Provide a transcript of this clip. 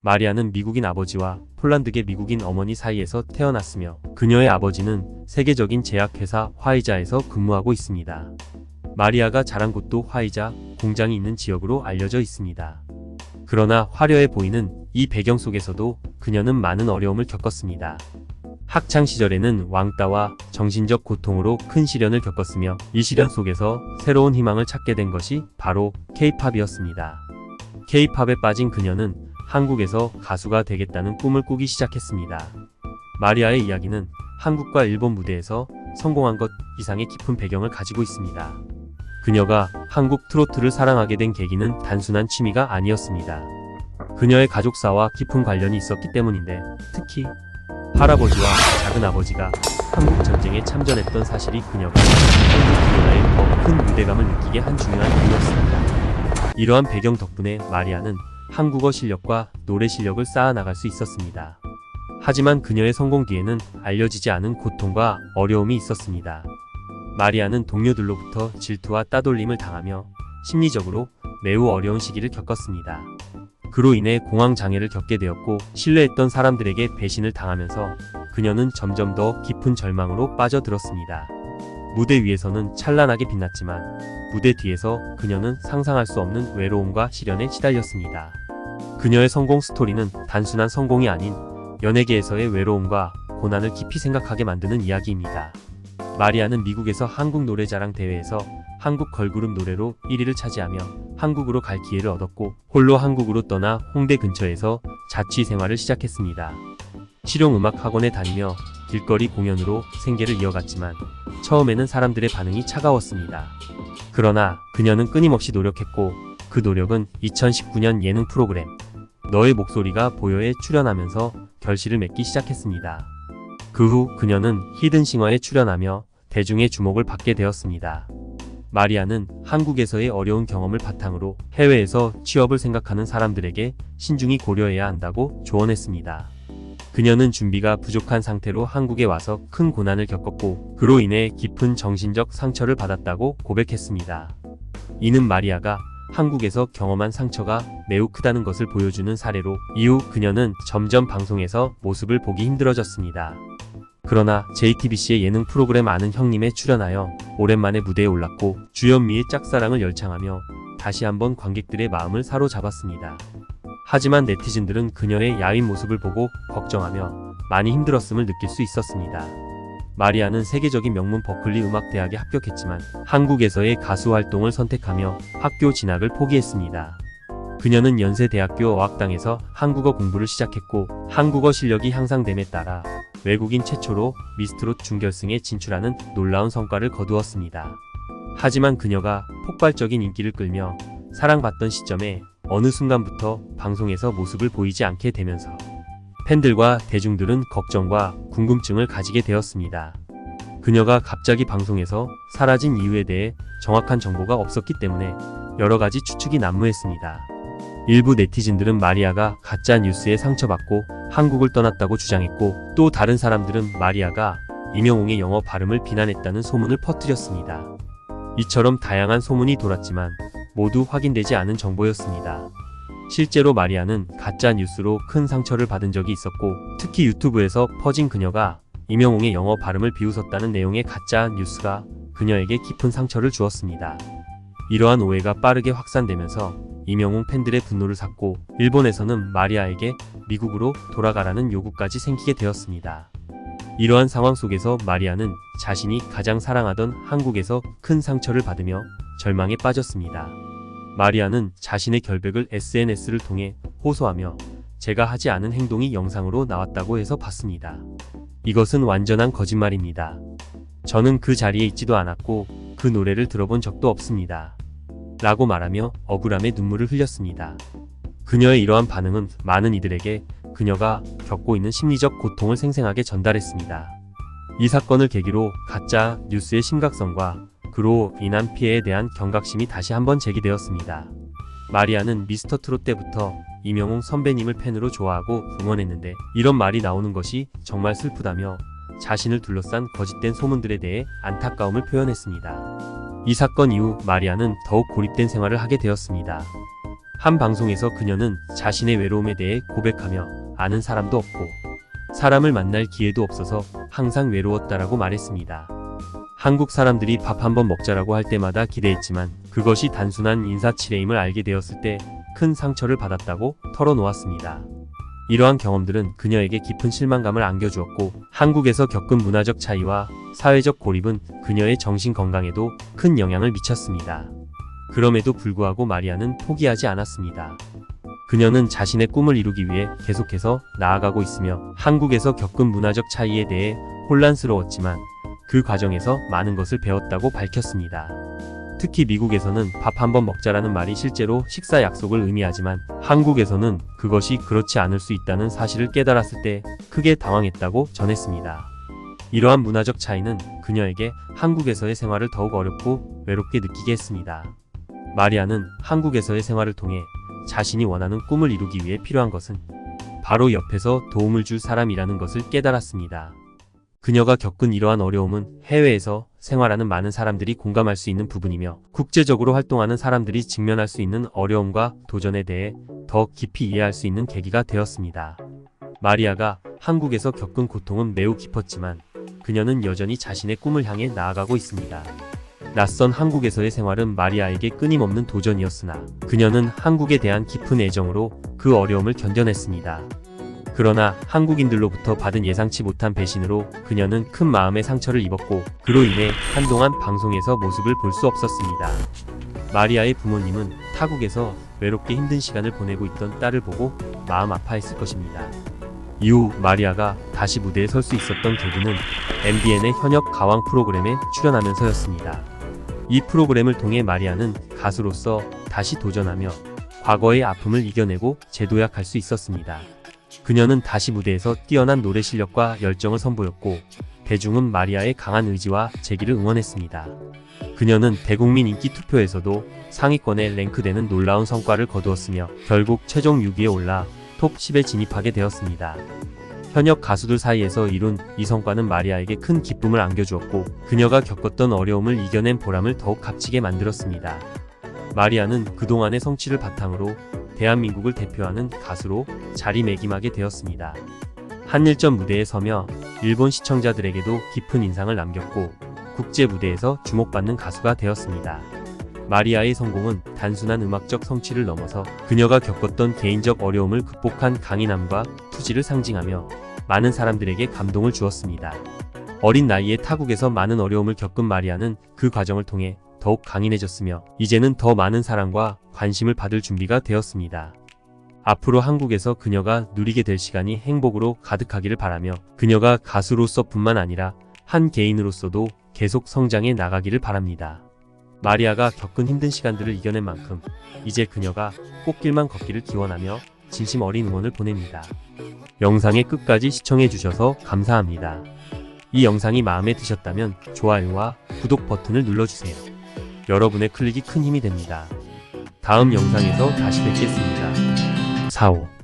마리아는 미국인 아버지와 폴란드계 미국인 어머니 사이에서 태어났으며 그녀의 아버지는 세계적인 제약회사 화이자에서 근무하고 있습니다. 마리아가 자란 곳도 화이자 공장이 있는 지역으로 알려져 있습니다. 그러나 화려해 보이는 이 배경 속에서도 그녀는 많은 어려움을 겪었습니다. 학창 시절에는 왕따와 정신적 고통으로 큰 시련을 겪었으며 이 시련 속에서 새로운 희망을 찾게 된 것이 바로 K-팝이었습니다. K-팝에 빠진 그녀는 한국에서 가수가 되겠다는 꿈을 꾸기 시작했습니다. 마리아의 이야기는 한국과 일본 무대에서 성공한 것 이상의 깊은 배경을 가지고 있습니다. 그녀가 한국 트로트를 사랑하게 된 계기는 단순한 취미가 아니었습니다. 그녀의 가족사와 깊은 관련이 있었기 때문인데 특히 할아버지와 작은 아버지가 한국 전쟁에 참전했던 사실이 그녀가 한국 문화에 더 큰 유대감을 느끼게 한 중요한 이유였습니다. 이러한 배경 덕분에 마리아는 한국어 실력과 노래 실력을 쌓아 나갈 수 있었습니다. 하지만 그녀의 성공 뒤에는 알려지지 않은 고통과 어려움이 있었습니다. 마리아는 동료들로부터 질투와 따돌림을 당하며 심리적으로 매우 어려운 시기를 겪었습니다. 그로 인해 공황 장애를 겪게 되었고 신뢰했던 사람들에게 배신을 당하면서 그녀는 점점 더 깊은 절망으로 빠져들었습니다. 무대 위에서는 찬란하게 빛났지만 무대 뒤에서 그녀는 상상할 수 없는 외로움과 시련에 시달렸습니다. 그녀의 성공 스토리는 단순한 성공이 아닌 연예계에서의 외로움과 고난을 깊이 생각하게 만드는 이야기입니다. 마리아는 미국에서 한국 노래자랑 대회에서 한국 걸그룹 노래로 1위를 차지하며 한국으로 갈 기회를 얻었고 홀로 한국으로 떠나 홍대 근처에서 자취 생활을 시작했습니다. 실용음악 학원에 다니며 길거리 공연으로 생계를 이어갔지만 처음에는 사람들의 반응이 차가웠습니다. 그러나 그녀는 끊임없이 노력했고 그 노력은 2019년 예능 프로그램 너의 목소리가 보여에 출연하면서 결실을 맺기 시작했습니다. 그 후 그녀는 히든싱어에 출연하며 대중의 주목을 받게 되었습니다. 마리아는 한국에서의 어려운 경험을 바탕으로 해외에서 취업을 생각하는 사람들에게 신중히 고려해야 한다고 조언했습니다. 그녀는 준비가 부족한 상태로 한국에 와서 큰 고난을 겪었고 그로 인해 깊은 정신적 상처를 받았다고 고백했습니다. 이는 마리아가 한국에서 경험한 상처가 매우 크다는 것을 보여주는 사례로 이후 그녀는 점점 방송에서 모습을 보기 힘들어졌습니다. 그러나 JTBC의 예능 프로그램 아는 형님에 출연하여 오랜만에 무대에 올랐고 주현미의 짝사랑을 열창하며 다시 한번 관객들의 마음을 사로잡았습니다. 하지만 네티즌들은 그녀의 야윈 모습을 보고 걱정하며 많이 힘들었음을 느낄 수 있었습니다. 마리아는 세계적인 명문 버클리 음악대학에 합격했지만 한국에서의 가수 활동을 선택하며 학교 진학을 포기했습니다. 그녀는 연세대학교 어학당에서 한국어 공부를 시작했고 한국어 실력이 향상됨에 따라 외국인 최초로 미스트롯 준결승에 진출하는 놀라운 성과를 거두었습니다. 하지만 그녀가 폭발적인 인기를 끌며 사랑받던 시점에 어느 순간부터 방송에서 모습을 보이지 않게 되면서 팬들과 대중들은 걱정과 궁금증을 가지게 되었습니다. 그녀가 갑자기 방송에서 사라진 이유에 대해 정확한 정보가 없었기 때문에 여러 가지 추측이 난무했습니다. 일부 네티즌들은 마리아가 가짜 뉴스에 상처받고 한국을 떠났다고 주장했고 또 다른 사람들은 마리아가 이명웅의 영어 발음을 비난했다는 소문을 퍼뜨렸습니다. 이처럼 다양한 소문이 돌았지만 모두 확인되지 않은 정보였습니다. 실제로 마리아는 가짜 뉴스로 큰 상처를 받은 적이 있었고 특히 유튜브에서 퍼진 그녀가 이명웅의 영어 발음을 비웃었다는 내용의 가짜 뉴스가 그녀에게 깊은 상처를 주었습니다. 이러한 오해가 빠르게 확산되면서 이명웅 팬들의 분노를 샀고 일본에서는 마리아에게 미국으로 돌아가라는 요구까지 생기게 되었습니다. 이러한 상황 속에서 마리아는 자신이 가장 사랑하던 한국에서 큰 상처를 받으며 절망에 빠졌습니다. 마리아는 자신의 결백을 SNS를 통해 호소하며 제가 하지 않은 행동이 영상으로 나왔다고 해서 봤습니다. 이것은 완전한 거짓말입니다. 저는 그 자리에 있지도 않았고 그 노래를 들어본 적도 없습니다. 라고 말하며 억울함에 눈물을 흘렸습니다. 그녀의 이러한 반응은 많은 이들에게 그녀가 겪고 있는 심리적 고통을 생생하게 전달했습니다. 이 사건을 계기로 가짜 뉴스의 심각성과 그로 인한 피해에 대한 경각심이 다시 한번 제기되었습니다. 마리아는 미스터 트롯 때부터 이명웅 선배님을 팬으로 좋아하고 응원했는데 이런 말이 나오는 것이 정말 슬프다며 자신을 둘러싼 거짓된 소문들에 대해 안타까움을 표현했습니다. 이 사건 이후 마리아는 더욱 고립된 생활을 하게 되었습니다. 한 방송에서 그녀는 자신의 외로움에 대해 고백하며 아는 사람도 없고 사람을 만날 기회도 없어서 항상 외로웠다라고 말했습니다. 한국 사람들이 밥 한번 먹자라고 할 때마다 기대했지만 그것이 단순한 인사치레임을 알게 되었을 때 큰 상처를 받았다고 털어놓았습니다. 이러한 경험들은 그녀에게 깊은 실망감을 안겨주었고 한국에서 겪은 문화적 차이와 사회적 고립은 그녀의 정신 건강에도 큰 영향을 미쳤습니다. 그럼에도 불구하고 마리아는 포기하지 않았습니다. 그녀는 자신의 꿈을 이루기 위해 계속해서 나아가고 있으며 한국에서 겪은 문화적 차이에 대해 혼란스러웠지만 그 과정에서 많은 것을 배웠다고 밝혔습니다. 특히 미국에서는 밥 한번 먹자라는 말이 실제로 식사 약속을 의미하지만 한국에서는 그것이 그렇지 않을 수 있다는 사실을 깨달았을 때 크게 당황했다고 전했습니다. 이러한 문화적 차이는 그녀에게 한국에서의 생활을 더욱 어렵고 외롭게 느끼게 했습니다. 마리아는 한국에서의 생활을 통해 자신이 원하는 꿈을 이루기 위해 필요한 것은 바로 옆에서 도움을 줄 사람이라는 것을 깨달았습니다. 그녀가 겪은 이러한 어려움은 해외에서 생활하는 많은 사람들이 공감할 수 있는 부분이며 국제적으로 활동하는 사람들이 직면할 수 있는 어려움과 도전에 대해 더 깊이 이해할 수 있는 계기가 되었습니다. 마리아가 한국에서 겪은 고통은 매우 깊었지만 그녀는 여전히 자신의 꿈을 향해 나아가고 있습니다. 낯선 한국에서의 생활은 마리아에게 끊임없는 도전이었으나 그녀는 한국에 대한 깊은 애정으로 그 어려움을 견뎌냈습니다. 그러나 한국인들로부터 받은 예상치 못한 배신으로 그녀는 큰 마음의 상처를 입었고 그로 인해 한동안 방송에서 모습을 볼 수 없었습니다. 마리아의 부모님은 타국에서 외롭게 힘든 시간을 보내고 있던 딸을 보고 마음 아파했을 것입니다. 이후 마리아가 다시 무대에 설 수 있었던 계기는 MBN의 현역 가왕 프로그램에 출연하면서였습니다. 이 프로그램을 통해 마리아는 가수로서 다시 도전하며 과거의 아픔을 이겨내고 재도약할 수 있었습니다. 그녀는 다시 무대에서 뛰어난 노래 실력과 열정을 선보였고 대중은 마리아의 강한 의지와 재기를 응원했습니다. 그녀는 대국민 인기 투표에서도 상위권에 랭크되는 놀라운 성과를 거두었으며 결국 최종 6위에 올라 톱 10에 진입하게 되었습니다. 현역 가수들 사이에서 이룬 이 성과는 마리아에게 큰 기쁨을 안겨주었고 그녀가 겪었던 어려움을 이겨낸 보람을 더욱 값지게 만들었습니다. 마리아는 그동안의 성취를 바탕으로 대한민국을 대표하는 가수로 자리매김하게 되었습니다. 한일전 무대에 서며 일본 시청자들에게도 깊은 인상을 남겼고 국제 무대에서 주목받는 가수가 되었습니다. 마리아의 성공은 단순한 음악적 성취를 넘어서 그녀가 겪었던 개인적 어려움을 극복한 강인함과 투지를 상징하며 많은 사람들에게 감동을 주었습니다. 어린 나이에 타국에서 많은 어려움을 겪은 마리아는 그 과정을 통해 더욱 강인해졌으며 이제는 더 많은 사랑과 관심을 받을 준비가 되었습니다. 앞으로 한국에서 그녀가 누리게 될 시간이 행복으로 가득하기를 바라며 그녀가 가수로서 뿐만 아니라 한 개인으로서도 계속 성장해 나가기를 바랍니다. 마리아가 겪은 힘든 시간들을 이겨낸 만큼 이제 그녀가 꽃길만 걷기를 기원하며 진심 어린 응원을 보냅니다. 영상의 끝까지 시청해 주셔서 감사합니다. 이 영상이 마음에 드셨다면 좋아요와 구독 버튼을 눌러주세요. 여러분의 클릭이 큰 힘이 됩니다. 다음 영상에서 다시 뵙겠습니다. 4호